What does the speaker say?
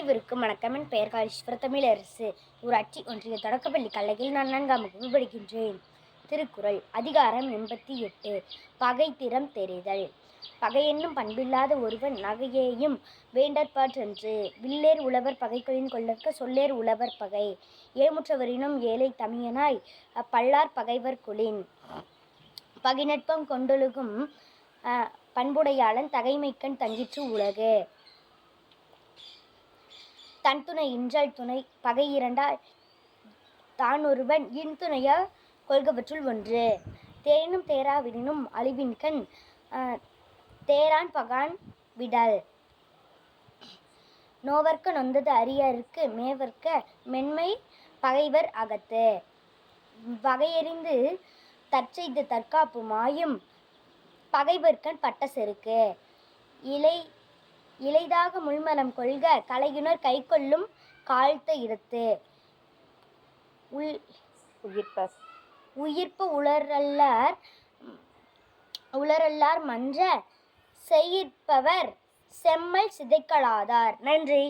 அனைவருக்கும் வணக்கம். என் பெயர் காலீஸ்வர தமிழரசு ஊராட்சி ஒன்றிய தொடக்கப்பள்ளி கல்லையில் நான் நான்காம் வகுப்பு படிக்கின்றேன். திருக்குறள் அதிகாரம் எண்பத்தி எட்டு. பகை திறம் தெரிதல். பகை என்னும் பண்பில்லாத ஒருவன் நகையேயும் வேண்டற்பாற்றென்று வில்லேர் உழவர் பகைகளின் கொள்ளற்க சொல்லேர் உழவர் பகை. ஏமுற்றவரினும் ஏழை தமியனாய் அப்பல்லார் பகைவர் குளின் பகைநட்பம் கொண்டொழுகும் பண்புடையாளன் தகைமைக்கண் தங்கிற்று உலகு. தன் துணை இன்றால் துணை பகை இரண்டால் தான் ஒருவன் இன் துணையா கொள்கவற்றுள் ஒன்று. தேரினும் தேராவிடனும் அழிவின்கண் தேரான் பகான் விடல். நோவர்க்க நொந்தது அரியருக்கு மேவர்க்க மென்மை பகைவர் அகத்து. வகையறிந்து தற்செய்து தற்காப்பு மாயும் பகைவர்க்கண் பட்ட செருக்கு. இலை இலைதாக முள்மரம் கொள்க கலையுணர் கைக்கொள்ளும் காழ்த்த இடத்து. உள் உயிர்ப்ப உயிர்ப்பு உளரல்லார் உளரல்லார் மன்ற செய்யிற்பவர் செம்மல் சிதைக்கலாதார். நன்றி.